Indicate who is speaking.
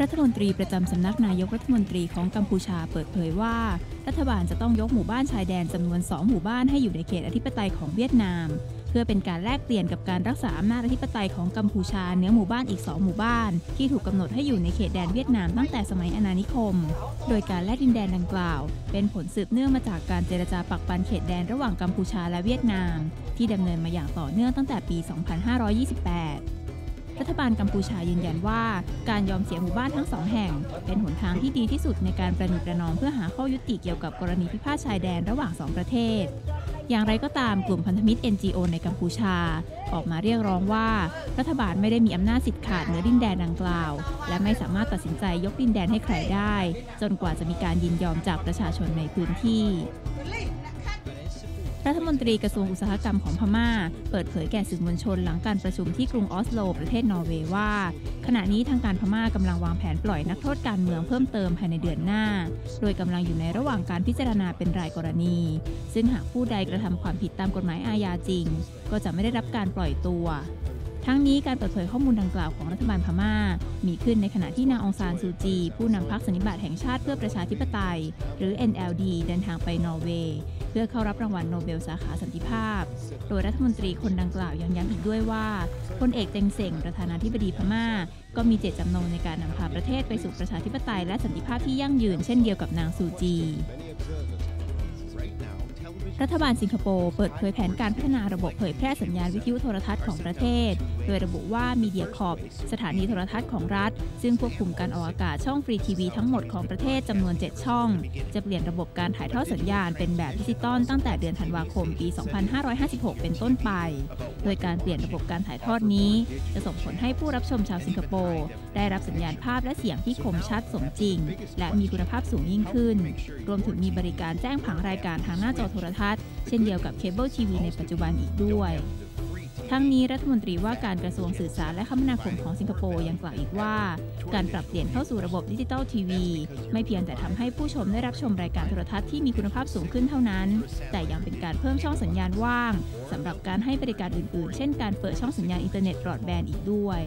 Speaker 1: รัฐมนตรีประจำสำนักนายกรัฐมนตรีของกัมพูชาเปิดเผยว่า รัฐบาลจะต้องยกหมู่บ้านชายแดนจำนวน 2 หมู่บ้านให้อยู่ในเขตอธิปไตยของเวียดนาม เพื่อเป็นการแลกเปลี่ยนกับการรักษาอำนาจอธิปไตยของกัมพูชาเหนือหมู่บ้านอีก 2 หมู่บ้าน ที่ถูกกำหนดให้อยู่ในเขตแดนเวียดนามตั้งแต่สมัยอาณานิคม โดยการแลกดินแดนดังกล่าว เป็นผลสืบเนื่องมาจากการเจรจาปักปันเขตแดนระหว่างกัมพูชาและเวียดนาม ที่ดำเนินมาอย่างต่อเนื่องตั้งแต่ปี 2528 รัฐบาลกัมพูชายืนยันว่า การยอมเสียหมู่บ้านทั้งสองแห่ง เป็นหนทางที่ดีที่สุดในการประนีประนอมเพื่อหาข้อยุติเกี่ยวกับกรณีพิพาทชายแดนระหว่างสองประเทศ อย่างไรก็ตามกลุ่มพันธมิตร NGO ในกัมพูชา ออกมาเรียกร้องว่า รัฐบาลไม่ได้มีอำนาจสิทธิ์ขาดเหนือดินแดนดังกล่าว และไม่สามารถตัดสินใจยกดินแดนให้ใครได้ จนกว่าจะมีการยินยอมจากประชาชนในพื้นที่ รัฐมนตรีกระทรวงอุตสาหกรรมของพม่า เปิดเผยแก่สื่อมวลชนหลังการประชุมที่กรุงออสโล ประเทศนอร์เวย์ว่า ขณะนี้ทางการพม่ากำลังวางแผนปล่อยนักโทษการเมืองเพิ่มเติมภายในเดือนหน้า โดยกำลังอยู่ในระหว่างการพิจารณาเป็นรายกรณี ซึ่งหากผู้ใดกระทำความผิดตามกฎหมายอาญาจริง ก็จะไม่ได้รับการปล่อยตัว ทั้งนี้การเปิดเผยข้อมูลดังกล่าวของรัฐบาลพม่า มีขึ้นในขณะที่นางองซานซูจี ผู้นำพรรคสันนิบาตแห่งชาติเพื่อประชาธิปไตย หรือ NLD เดินทางไปนอร์เวย์เพื่อเข้ารับรางวัลโนเบลสาขาสันติภาพ โดยรัฐมนตรีคนดังกล่าวยังย้ำอีกด้วยว่าพลเอกเต็งเซ็งประธานาธิบดีพม่า ก็มีเจตจำนงในการนำพาประเทศไปสู่ประชาธิปไตยและสันติภาพที่ยั่งยืนเช่นเดียวกับนางซูจีรัฐบาลสิงคโปร์เปิดเผยแผนการพัฒนาระบบเผยแพร่สัญญาณวิทยุโทรทัศน์ของประเทศ โดยระบุว่ามีเดียคอปสถานีโทรทัศน์ของรัฐ ซึ่งควบคุมการออกอากาศช่องฟรีทีวีทั้งหมดของประเทศจำนวน 7 ช่อง จะเปลี่ยนระบบการถ่ายทอดสัญญาณเป็นแบบดิจิตอลตั้งแต่เดือนธันวาคมปี 2556 เป็นต้นไป โดยการเปลี่ยนระบบการถ่ายทอดนี้ จะส่งผลให้ผู้รับชมชาวสิงคโปร์ได้รับสัญญาณภาพและเสียงที่คมชัดสมจริง และมีคุณภาพสูงยิ่งขึ้น รวมถึงมีบริการแจ้งผังรายการทางหน้าจอโทรทัศน์ เช่นเดียวกับเคเบิลทีวีในปัจจุบันอีกด้วย ทั้งนี้รัฐมนตรีว่าการกระทรวงสื่อสารและคมนาคมของสิงคโปร์ยังกล่าวอีกว่า การปรับเปลี่ยนเข้าสู่ระบบดิจิตอลทีวี ไม่เพียงแต่ทำให้ผู้ชมได้รับชมรายการโทรทัศน์ที่มีคุณภาพสูงขึ้นเท่านั้น แต่ยังเป็นการเพิ่มช่องสัญญาณว่างสำหรับการให้บริการอื่นๆ เช่นการเปิดช่องสัญญาณอินเทอร์เน็ตบรอดแบนด์อีกด้วย